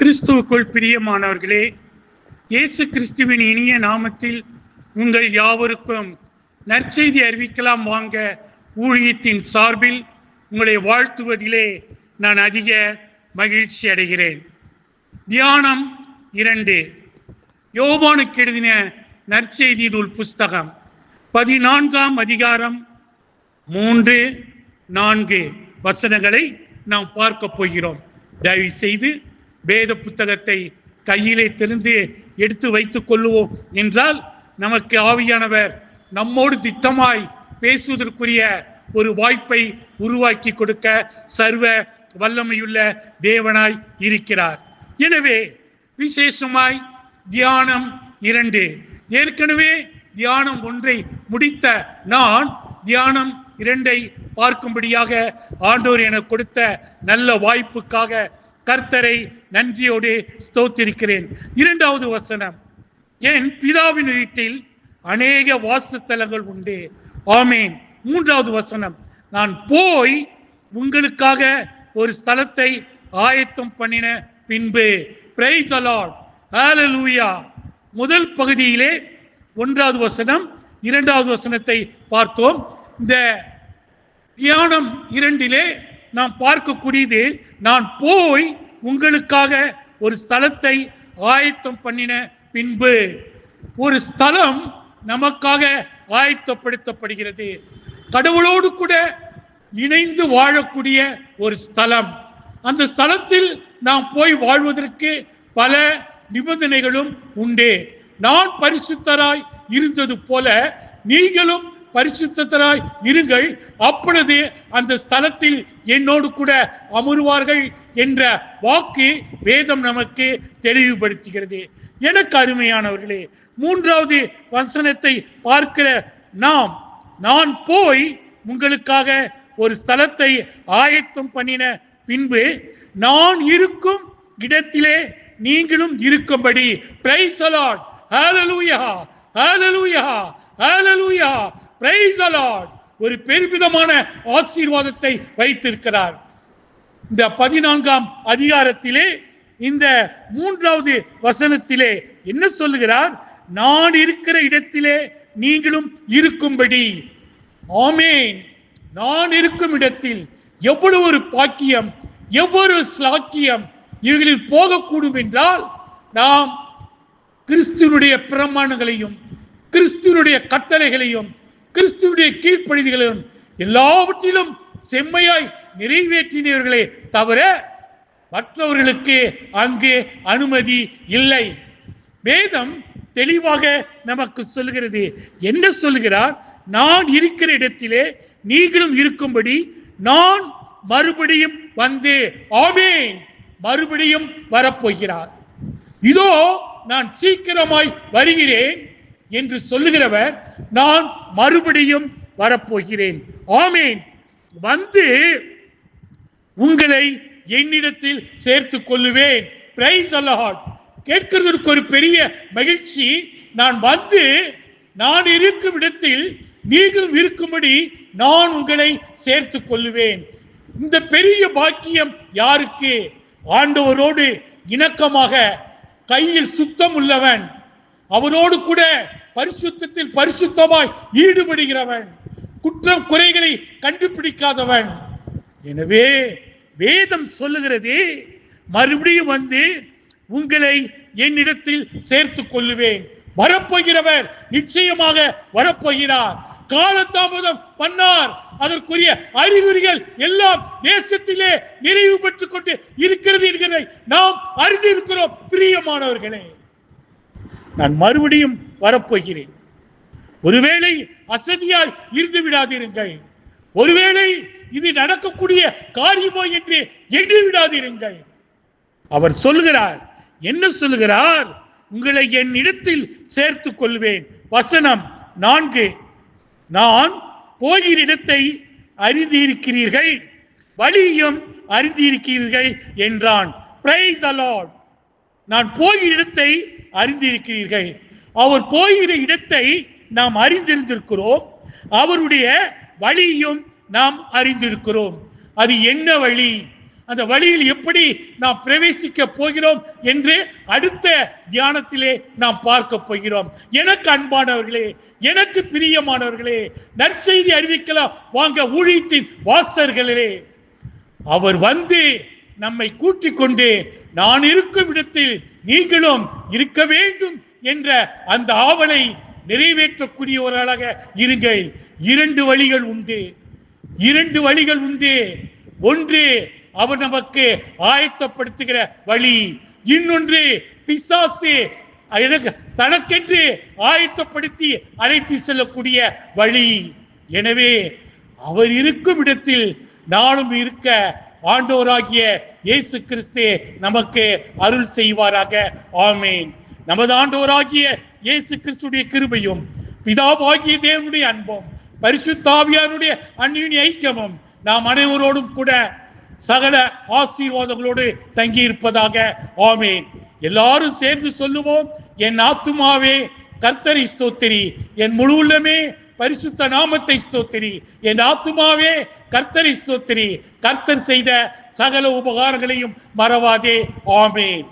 கிறிஸ்துவுக்குள் பிரியமானவர்களே இயேசு கிறிஸ்துவின் இனிய நாமத்தில் உங்கள் யாவருக்கும் நற்செய்தி அறிவிக்கலாம் வாங்க ஊழியத்தின் சார்பில் உங்களை வாழ்த்துவதிலே நான் அதிக மகிழ்ச்சி அடைகிறேன். தியானம் இரண்டு. யோபானுக்கு எழுதின நற்செய்தி நூல் புஸ்தகம் பதினான்காம் அதிகாரம் மூன்று நான்கு வசனங்களை நாம் பார்க்க போகிறோம். தயவு செய்து வேத புத்தகத்தை கையிலே திறந்து எடுத்து வைத்துக் கொள்ளுவோம் என்றால் நமக்கு ஆவியானவர் நம்மோடு திட்டமாய் பேசுவதற்குரிய ஒரு வாய்ப்பை உருவாக்கி கொடுக்க சர்வ வல்லமையுள்ள தேவனாய் இருக்கிறார். எனவே விசேஷமாய் தியானம் இரண்டு. ஏற்கனவே தியானம் ஒன்றை முடித்த நான் தியானம் இரண்டை பார்க்கும்படியாக ஆண்டோர் என கொடுத்த நல்ல வாய்ப்புக்காக கர்த்தரை நன்றியோடு ஸ்தோத்திருக்கிறேன். இரண்டாவது வசனம். என் பிதாவின் வீட்டில் அநேக வாசஸ்தலங்கள் உண்டு. ஆமேன். மூன்றாவது வசனம். நான் போய் உங்களுக்காக ஒரு ஸ்தலத்தை ஆயத்தம் பண்ணின பின்பு. பிரைஸ் அலாட் ஹalleluya முதல் பகுதியிலே ஒன்றாவது வசனம் இரண்டாவது வசனத்தை பார்த்தோம். இந்த தியானம் இரண்டிலே நாம் பார்க்கக்கூடியது நான் போய் உங்களுக்காக ஒரு ஸ்தலத்தை ஆயத்தம் பண்ணின பின்பு. ஒரு ஸ்தலம் நமக்காக ஆயத்தப்படுத்தப்படுகிறது. கடவுளோடு கூட இணைந்து வாழக்கூடிய ஒரு ஸ்தலம். அந்த ஸ்தலத்தில் நாம் போய் வாழ்வதற்கு பல நிபந்தனைகளும் உண்டு. நான் பரிசுத்தராய் இருந்தது போல நீங்களும் பரிசுத்தராய் இருங்கள். அப்பொழுது அந்த ஸ்தலத்தில் என்னோடு கூட அமருவார்கள் என்ற வாக்கு வேதம் நமக்கு தெளிவுபடுத்துகிறது. எனக்கு அருமையானவர்களே மூன்றாவது வசனத்தை பார்க்கிற நாம் நான் போய் உங்களுக்காக ஒரு ஸ்தலத்தை ஆயத்தம் பண்ணின பின்பு நான் இருக்கும் இடத்திலே நீங்களும் இருக்கும்படி. பிரைஸ் அலாட் ஹalleluya ஹalleluya ஹalleluya பிரைஸ் அலாட் ஒரு பெருமிதமான ஆசீர்வாதத்தை வைத்திருக்கிறார். இந்த பதினான்காம் அதிகாரத்திலே இந்த மூன்றாவது வசனத்திலே என்ன சொல்லுகிறார்? நான் இருக்கிற இடத்திலே நீங்களும் இருக்கும்படி. ஆமேன். நான் இருக்கும் இடத்தில் எவ்வளவு ஒரு பாக்கியம் எவ்வளவு ஸ்லாக்கியம் இவர்களில் போகக்கூடும் என்றால் நாம் கிறிஸ்துவனுடைய பிரமாணங்களையும் கிறிஸ்துவனுடைய கட்டளைகளையும் கிறிஸ்துவனுடைய கீழ்ப்படிதிகளும் எல்லாவற்றிலும் செம்மையாய் நிறைவேற்றினவர்களே தவிர மற்றவர்களுக்கு அங்கு அனுமதி இல்லை. வேதம் தெளிவாக நமக்கு சொல்கிறது என்ன சொல்கிறார் நான் இருக்கிற இடத்திலே நீங்களும் இருக்கும்படி நான் மறுபடியும் வந்து ஆமேன். மறுபடியும் வரப்போகிறார். இதோ நான் சீக்கிரமாய் வருகிறேன். என்று சொல்லுகிறவர் நான் மறுபடியும் வரப்போகிறேன். ஆமேன். வந்து உங்களை என்னிடத்தில் சேர்த்துக் கொள்ளுவேன். பிரைஸ் கேட்கிறதற்கு ஒரு பெரிய மகிழ்ச்சி நான் வந்து நான் இருக்கும் இடத்தில் நீங்களும் இருக்கும்படி நான் உங்களை சேர்த்துக் கொள்ளுவேன். இந்த பெரிய பாக்கியம் யாருக்கு? ஆண்டவரோடு இணக்கமாக கையில் சுத்தம் உள்ளவன். அவரோடு கூட பரிசுத்தத்தில் பரிசுத்தமாய் ஈடுபடுகிறவன். குற்றம் குறைகளை கண்டுபிடிக்காதவன். எனவே வேதம் சொல்லுகிறது மறுபடியும் வந்து உங்களை என்னிடத்தில் சேர்த்துக் கொள்ளுவேன். வரப்போகிறவர் நிச்சயமாக வரப்போகிறார். காலதாமதம் பண்ணார். அதற்குரிய அறிகுறிகள் எல்லாம் தேசத்திலே நிறைவு பெற்றுக் கொண்டு இருக்கிறது என்கிறதை நாம் அறிந்திருக்கிறோம் பிரியமானவர்களே. நான் மறுபடியும் வரப்போகிறேன். ஒருவேளை அசதியாய் இருந்து விடாதிருங்கள். ஒருவேளை இது நடக்கக்கூடிய காரியமோ என்று எண்ணி விடாதிருங்கள். அவர் சொல்லுகிறார் என்ன சொல்கிறார் உங்களை என் இடத்தில் சேர்த்துக் கொள்வேன். வசனம் நான்கு. நான் போகிற இடத்தை அறிந்திருக்கிறீர்கள். வழியும் அறிந்திருக்கிறீர்கள் என்றான். பிரைஸ் நான் போகிற இடத்தை அறிந்திருக்கிறீர்கள். அவர் போகிற இடத்தை நாம் அறிந்திருந்திருக்கிறோம். அவருடைய வழியும் நாம் அறிந்திருக்கிறோம். அது என்ன வழி? அந்த வழியில் எப்படி நாம் பிரவேசிக்க போகிறோம் என்று அடுத்த தியானத்திலே நாம் பார்க்க போகிறோம். எனக்கு அன்பானவர்களே எனக்கு பிரியமானவர்களே நற்செய்தி அறிவிக்கலாம். வாங்க ஊழியத்தின் வாசர்களே அவர் வந்து நம்மை கூட்டிக் கொண்டு நான் இருக்கும் இடத்தில் நீங்களும் இருக்க வேண்டும் என்ற அந்த ஆவலை நிறைவேற்றக்கூடியவர்களாக இருங்கள். இரண்டு வழிகள் உண்டு. இரண்டு வழிகள் உண்டு. ஒன்று அவர் நமக்கு ஆயத்தப்படுத்துகிற வழி. இன்னொன்று பிசாசு எனக்கு தனக்கென்று ஆயத்தப்படுத்தி அழைத்து செல்லக்கூடிய வழி. எனவே அவர் இருக்கும் இடத்தில் நானும் இருக்க ஆண்டோராகிய இயேசு கிறிஸ்து நமக்கு அருள் செய்வாராக. ஆமேன். நமது ஆண்டோராகிய இயேசு கிறிஸ்துடைய கிருபையும் பிதாவாகிய தேவனுடைய அன்பும் பரிசுத்தாவியாருடைய அந்நியுனி ஐக்கியமும் நாம் அனைவரோடும் கூட சகல ஆசீர்வாதங்களோடு தங்கி இருப்பதாக ஆமேன். எல்லாரும் சேர்ந்து சொல்லுவோம் என் ஆத்துமாவே கர்த்தரி ஸ்தோத்திரி. என் முழு உள்ளமே பரிசுத்த நாமத்தை ஸ்தோத்திரி. என் ஆத்துமாவே கர்த்தரை ஸ்தோத்திரி. கர்த்தர் செய்த சகல உபகாரங்களையும் மறவாதே. ஆமேன்.